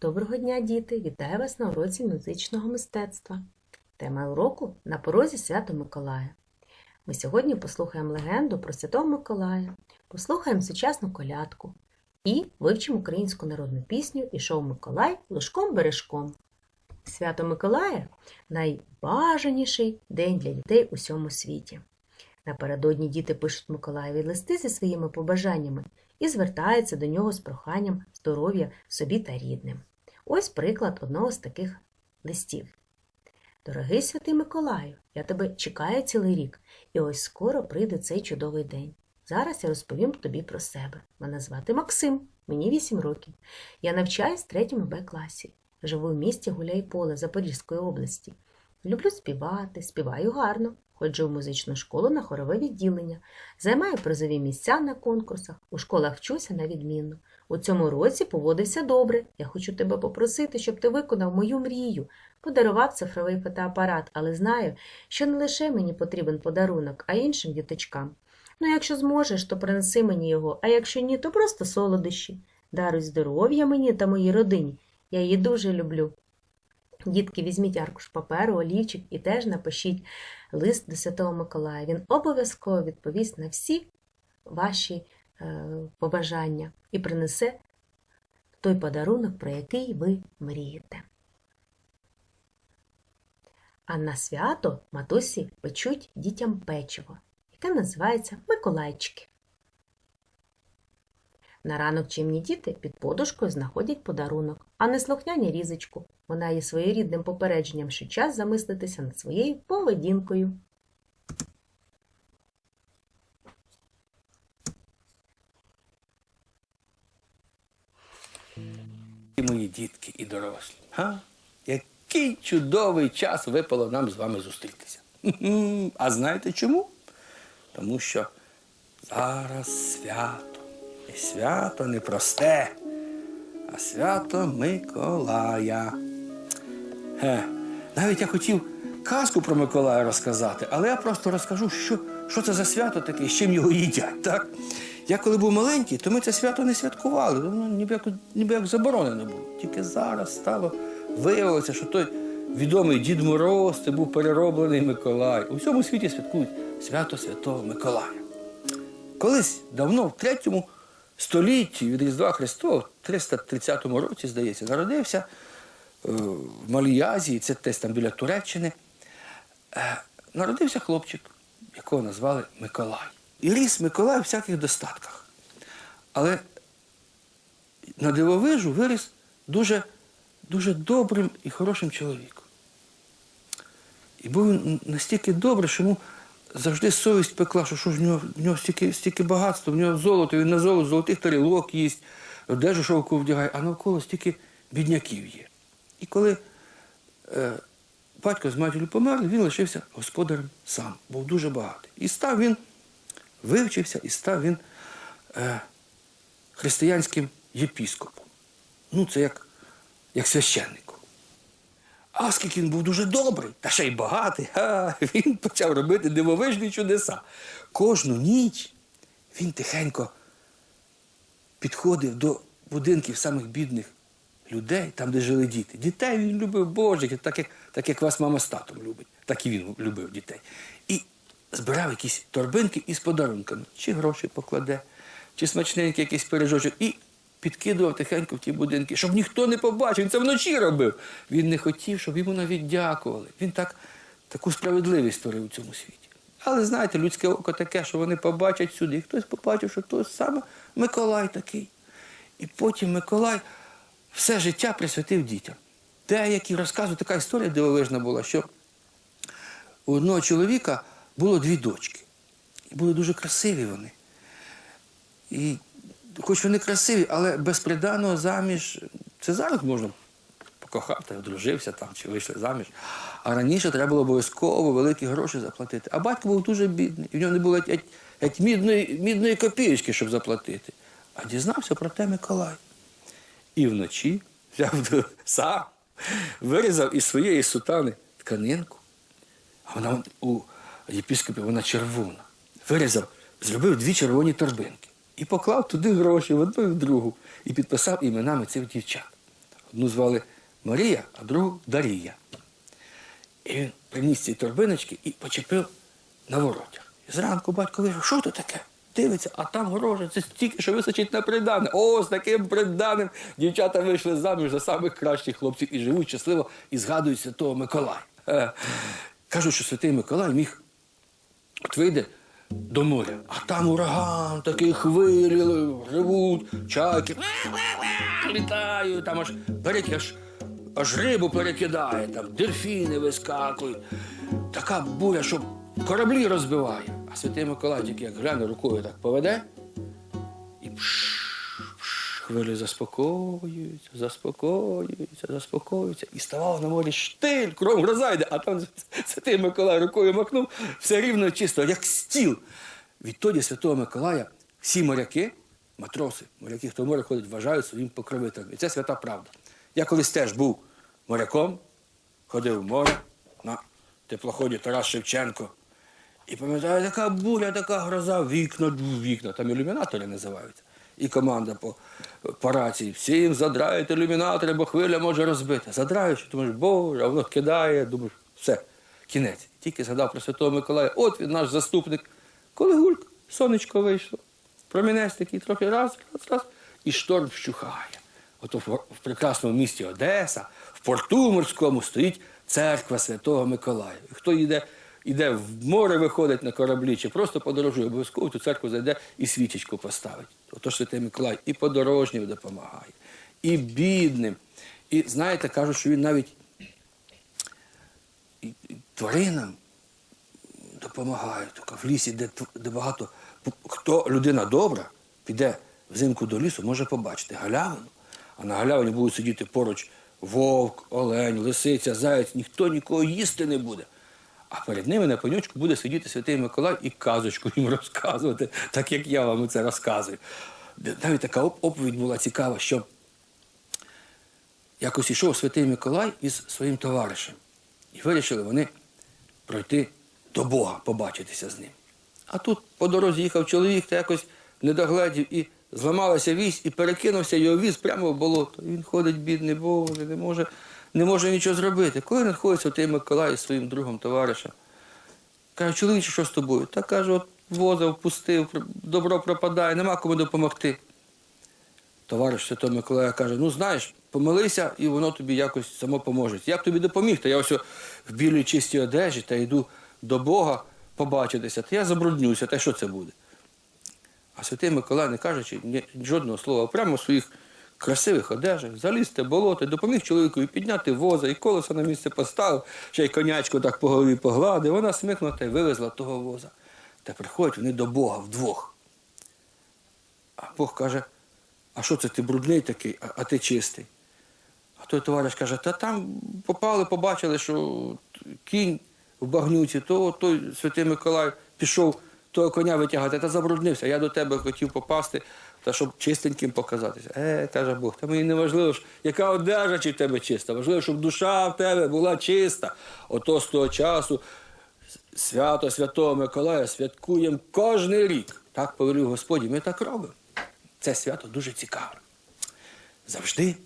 Доброго дня, діти! Вітаю вас на уроці музичного мистецтва. Тема уроку на порозі Свято Миколая. Ми сьогодні послухаємо легенду про Святого Миколая, послухаємо сучасну колядку і вивчимо українську народну пісню «Ішов Миколай лужком бережком. Свято Миколая найбажаніший день для дітей у всьому світі. Напередодні діти пишуть Миколаєві листи зі своїми побажаннями і звертаються до нього з проханням здоров'я собі та рідним. Ось приклад одного з таких листів. Дорогий святий Миколаю, я тебе чекаю цілий рік, і ось скоро прийде цей чудовий день. Зараз я розповім тобі про себе. Мене звати Максим, мені 8 років. Я навчаюсь в 3 Б класі. Живу в місті Гуляйполе Запорізької області. Люблю співати, співаю гарно. Ходжу в музичну школу на хорове відділення, займаю призові місця на конкурсах, у школах вчуся на відмінно. У цьому році поводився добре. Я хочу тебе попросити, щоб ти виконав мою мрію. Подарував цифровий фотоапарат, але знаю, що не лише мені потрібен подарунок, а іншим діточкам. Ну, якщо зможеш, то принеси мені його, а якщо ні, то просто солодощі. Даруй здоров'я мені та моїй родині. Я її дуже люблю. Дітки, візьміть аркуш паперу, олівчик і теж напишіть лист до Святого Миколая. Він обов'язково відповість на всі ваші е, побажання і принесе той подарунок, про який ви мрієте. А на свято матусі печуть дітям печиво, яке називається Миколайчики. На ранок чимні діти під подушкою знаходять подарунок, а не слухняні різочку. Вона є своєрідним попередженням, що час замислитися над своєю поведінкою. І мої дітки і дорослі. Га? Який чудовий час випало нам з вами зустрітися. А знаєте чому? Тому що зараз свято. Свято не просте, а свято Миколая. Ге. Навіть я хотів казку про Миколая розказати, але я просто розкажу, що, що це за свято таке, з чим його їдять. Так? Я коли був маленький, то ми це свято не святкували. Воно ніби як, ніби як заборонено було. Тільки зараз стало виявилося, що той відомий Дід Мороз це був перероблений Миколай. У всьому світі святкують свято Святого Миколая. Колись давно, в третьому столітті від Різдва Христова, в 330 році, здається, народився е, в Малій Азії, це десь там біля Туреччини. Е, народився хлопчик, якого назвали Миколай. І ріс Миколай у всяких достатках. Але на дивовижу виріс дуже, дуже добрим і хорошим чоловіком. І був він настільки добрий, що йому завжди совість пекла, що, що ж в нього, в нього стільки, стільки багатства, в нього золото, він на золото, золотих тарілок їсть, одежу шовку вдягає, а навколо стільки бідняків є. І коли е, батько з матір'ю померли, він лишився господарем сам, був дуже багатий. І став він, вивчився і став він е, християнським єпіскопом. Ну, це як, як священником. А оскільки він був дуже добрий, та ще й багатий, а, він почав робити дивовижні чудеса. Кожну ніч він тихенько підходив до будинків самих бідних людей, там, де жили діти. Дітей він любив Божих, так як, так як вас мама з татом любить, так і він любив дітей. І збирав якісь торбинки із подарунками. Чи гроші покладе, чи смачненький якийсь пиріжочок. І підкидував тихенько в ті будинки, щоб ніхто не побачив. Він це вночі робив. Він не хотів, щоб йому навіть дякували. Він так, таку справедливість створив у цьому світі. Але знаєте, людське око таке, що вони побачать сюди. І хтось побачив, що то саме Миколай такий. І потім Миколай все життя присвятив дітям. Деякі розказують, така історія дивовижна була, що у одного чоловіка було дві дочки. І були дуже красиві вони. І хоч вони красиві, але без приданого заміж, це зараз можна покохати, одружився там чи вийшли заміж. А раніше треба було обов'язково великі гроші заплатити. А батько був дуже бідний, і в нього не було геть мідної, мідної копієчки, щоб заплатити. А дізнався про те Миколай. І вночі взяв до- сам, вирізав із своєї сутани тканинку. А вона у єпіскопі вона червона. Вирізав, зробив дві червоні торбинки. І поклав туди гроші в одну і в другу. І підписав іменами цих дівчат. Одну звали Марія, а другу Дарія. І він приніс ці торбиночки і почепив на воротях. І зранку батько вийшов, що то таке? Дивиться, а там грожа, це стільки, що височить на придане. О, з таким приданим дівчата вийшли заміж за самих кращих хлопців і живуть щасливо і згадують святого Миколая. Е, Кажуть, що святий Миколай міг От вийде до моря, а там ураган, такий хвилі, ревуть, чайки, літають, там аж, перек- аж, аж рибу перекидає, там дельфіни вискакують. Така буря, що кораблі розбиває. А святий Миколай тільки як гляне рукою так поведе, і пш, хвилі заспокоюються, заспокоюються, заспокоюються. І ставав на морі штиль, кром гроза йде, а там святий Миколай рукою махнув, все рівно чисто, як стіл. Відтоді святого Миколая всі моряки, матроси, моряки, хто в море ходить, вважають своїм покровителем. І це свята правда. Я колись теж був моряком, ходив в море на теплоході Тарас Шевченко. І пам'ятаю, така буря, така гроза, вікна, вікна, там ілюмінатори називаються. І команда по, по рації. Всім задрають ілюмінатори, бо хвиля може розбити. Задраєш, думаєш, боже, а воно кидає, думаєш, все, кінець. Тільки згадав про Святого Миколая, от він наш заступник. Коли гульк, сонечко вийшло, промінець такий трохи раз, раз, раз, і шторм вщухає. Ото в, в прекрасному місті Одеса, в порту морському стоїть церква Святого Миколая. Хто йде, йде в море, виходить на кораблі, чи просто подорожує, обов'язково ту церкву зайде і свічечку поставить. Отож Святий Миколай і подорожнім допомагає, і бідним. І знаєте, кажуть, що він навіть тваринам допомагає. В лісі, де, де багато. Хто людина добра, піде взимку до лісу, може побачити галявину, а на галявині будуть сидіти поруч вовк, олень, лисиця, заяць, ніхто нікого їсти не буде. А перед ними на пенючку буде сидіти святий Миколай і казочку їм розказувати, так як я вам це розказую. Навіть така оповідь була цікава, що якось ішов святий Миколай із своїм товаришем. І вирішили вони пройти до Бога, побачитися з ним. А тут по дорозі їхав чоловік та якось не догледів і зламалася вісь, і перекинувся його віз прямо в болото. І він ходить, бідний Боже, не може, не може нічого зробити. Коли надходить святий Миколай із своїм другом товаришем, каже, чоловіче, що з тобою? Та каже, от воза впустив, добро пропадає, нема кому допомогти. Товариш Святого Миколая каже: ну знаєш, помолися, і воно тобі якось само поможе. Я б тобі допоміг, та я ось в білій чистій одежі та йду до Бога побачитися, та я забруднюся, та що це буде? А святий Миколай, не кажучи жодного слова, прямо в своїх красивих одежах, заліз в болото, допоміг чоловікові підняти воза, і колесо на місце поставив, ще й конячку так по голові погладив, вона смикнута і вивезла того воза. Та приходять вони до Бога вдвох. А Бог каже, а що це ти брудний такий, а, а ти чистий? А той товариш каже, та там попали, побачили, що кінь в багнюці, то той святий Миколай пішов того коня витягати, та забруднився. Я до тебе хотів попасти, та щоб чистеньким показатися. Е, каже Бог, та мені не важливо, яка одежа чи в тебе чиста. Важливо, щоб душа в тебе була чиста. Ото з того часу свято Святого Миколая святкуємо кожен рік. Так повелів Господь, і ми так робимо. Це свято дуже цікаве. Завжди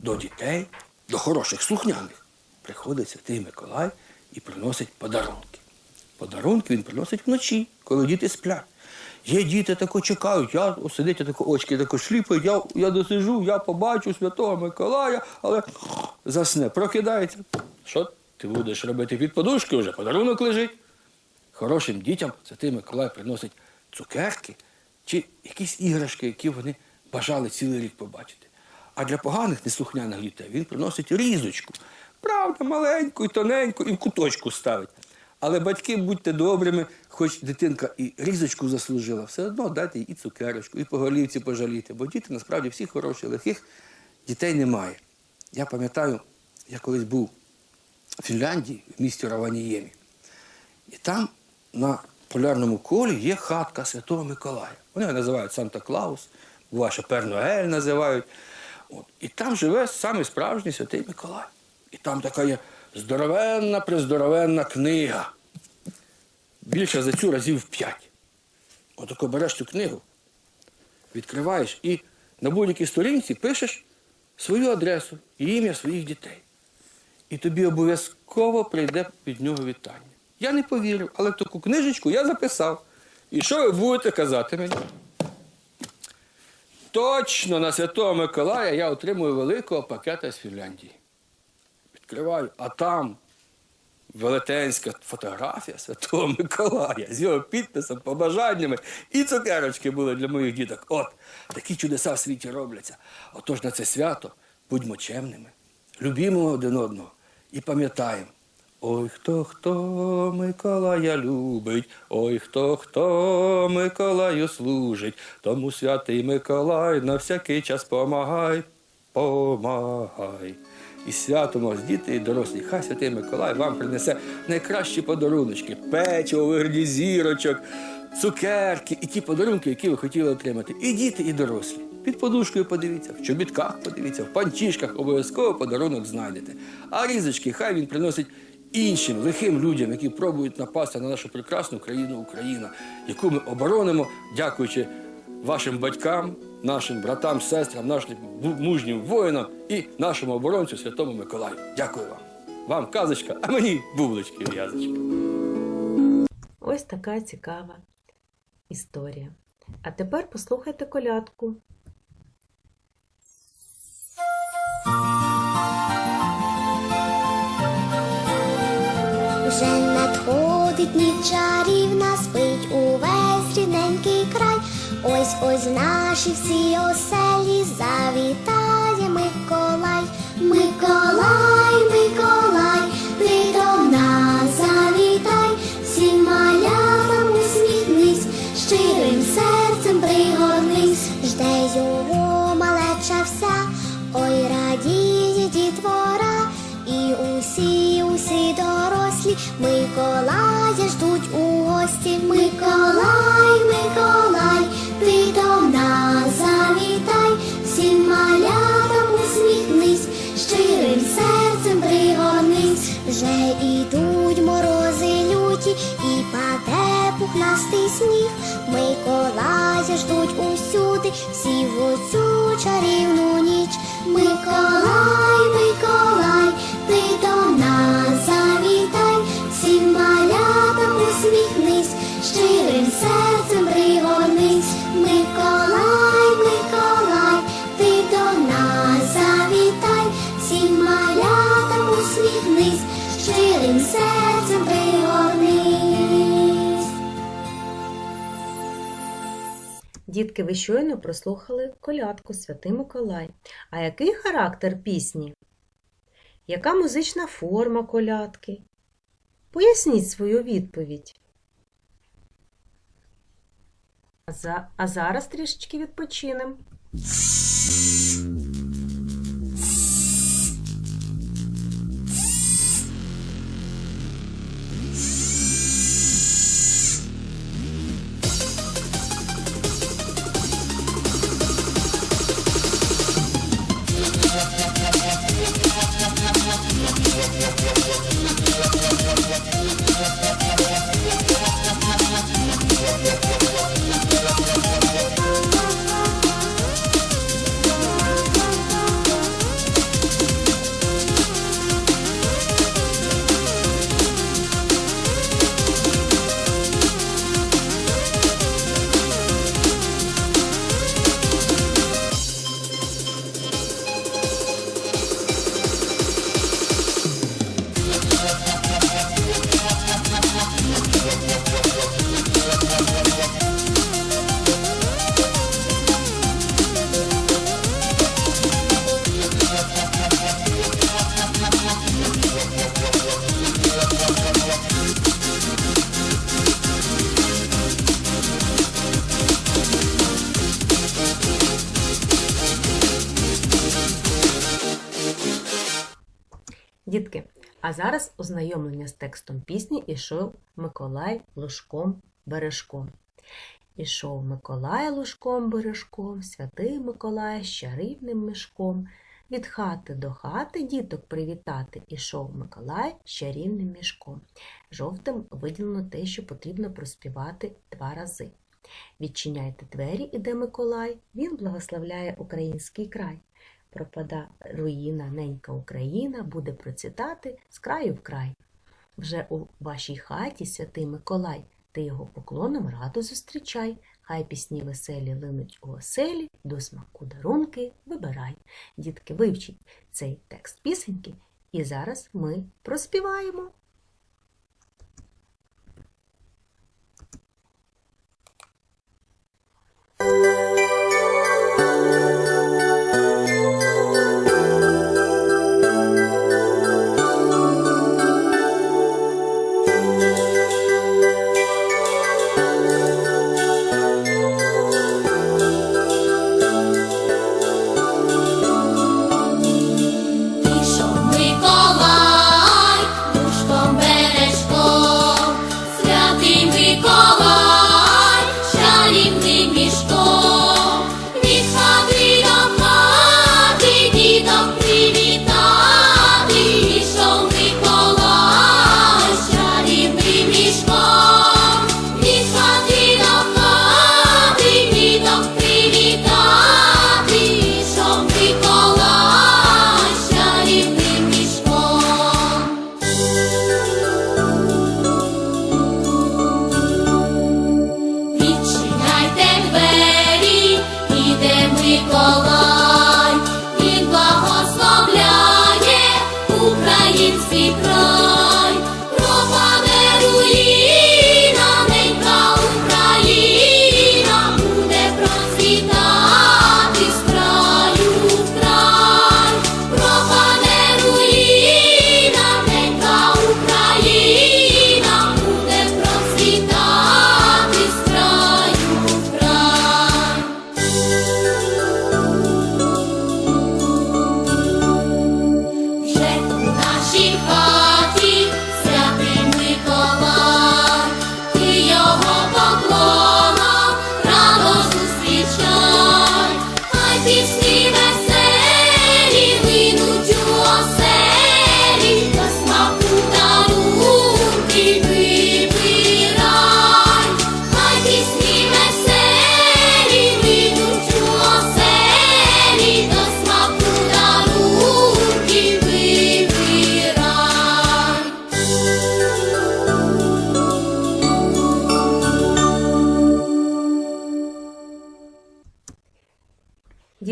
до дітей, до хороших слухняних приходить Святий Миколай і приносить подарунки. Подарунки він приносить вночі, коли діти сплять. Є діти тако чекають, я сидить, тако очки тако шліпають, я, я досижу, я побачу Святого Миколая, але засне, прокидається. Що ти будеш робити під подушки вже? Подарунок лежить. Хорошим дітям Святий Миколай приносить цукерки чи якісь іграшки, які вони бажали цілий рік побачити. А для поганих неслухняних дітей він приносить різочку. Правда, маленьку і тоненьку, і в куточку ставить. Але батьки, будьте добрими, хоч дитинка і різочку заслужила, все одно дайте їй і цукерочку, і по голівці пожаліти. Бо діти насправді всі хороші, лихих дітей немає. Я пам'ятаю, я колись був в Фінляндії, в місті Раваніємі. І там на полярному колі є хатка Святого Миколая. Вони його називають Санта-Клаус, що Пернуель називають. От. І там живе саме справжній святий Миколай. І там така є здоровенна, приздоровенна книга. Більше за цю разів п'ять. Отако береш цю книгу, відкриваєш і на будь-якій сторінці пишеш свою адресу і ім'я своїх дітей. І тобі обов'язково прийде від нього вітання. Я не повірив, але таку книжечку я записав. І що ви будете казати мені? Точно на Святого Миколая я отримую великого пакета з Фінляндії. Відкриваю, а там велетенська фотографія Святого Миколая з його підписом, побажаннями і цукерочки були для моїх діток. От, такі чудеса в світі робляться. Отож на це свято будьмо чемними, любімо один одного і пам'ятаємо. Ой, хто хто Миколая любить, ой, хто хто Миколаю служить, тому святий Миколай на всякий час помагай, помагай. І святом вас, діти і дорослі, хай святий Миколай вам принесе найкращі подаруночки, печиво, вигляді зірочок, цукерки і ті подарунки, які ви хотіли отримати. І діти, і дорослі. Під подушкою подивіться, в чобітках подивіться, в панчішках обов'язково подарунок знайдете. А різочки хай він приносить іншим лихим людям, які пробують напасти на нашу прекрасну країну Україна, яку ми оборонимо, дякуючи вашим батькам, нашим братам, сестрам, нашим мужнім воїнам і нашому оборонцю Святому Миколаю. Дякую вам. Вам казочка, а мені бублички в'язочки. Ось така цікава історія. А тепер послухайте колядку. Вже надходить ніч чарівна, спить увесь. Ось ось наші всі оселі завітає Миколай. Миколай, Миколай, ти до нас завітай, всім малятам усміхнись, щирим серцем пригорнись, жде його малеча вся, ой радіє дітвора, і усі, усі дорослі Миколая ждуть у гості. Миколай, пухнастий сніг. Миколая ждуть усюди, всі в оцю чарівну ніч. Миколай, Дітки, ви щойно прослухали колядку Святий Миколай. А який характер пісні? Яка музична форма колядки? Поясніть свою відповідь. А, за... а зараз трішечки відпочинемо. А зараз ознайомлення з текстом пісні Ішов Миколай лужком бережком. Ішов Миколай лужком бережком, святий Миколай з чарівним мішком. Від хати до хати діток привітати ішов Миколай з чарівним мішком. Жовтим виділено те, що потрібно проспівати два рази. Відчиняйте двері, іде Миколай, він благословляє український край. Пропада руїна, ненька Україна буде процвітати з краю в край. Вже у вашій хаті святий Миколай, ти його поклоном радо зустрічай. Хай пісні веселі линуть у оселі, до смаку дарунки вибирай. Дітки, вивчіть цей текст пісеньки, і зараз ми проспіваємо.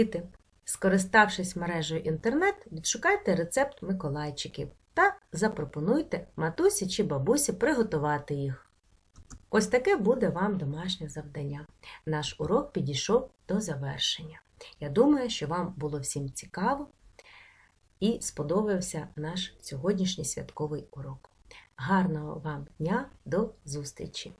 Діти, скориставшись мережею інтернет, відшукайте рецепт Миколайчиків та запропонуйте матусі чи бабусі приготувати їх. Ось таке буде вам домашнє завдання. Наш урок підійшов до завершення. Я думаю, що вам було всім цікаво і сподобався наш сьогоднішній святковий урок. Гарного вам дня, до зустрічі!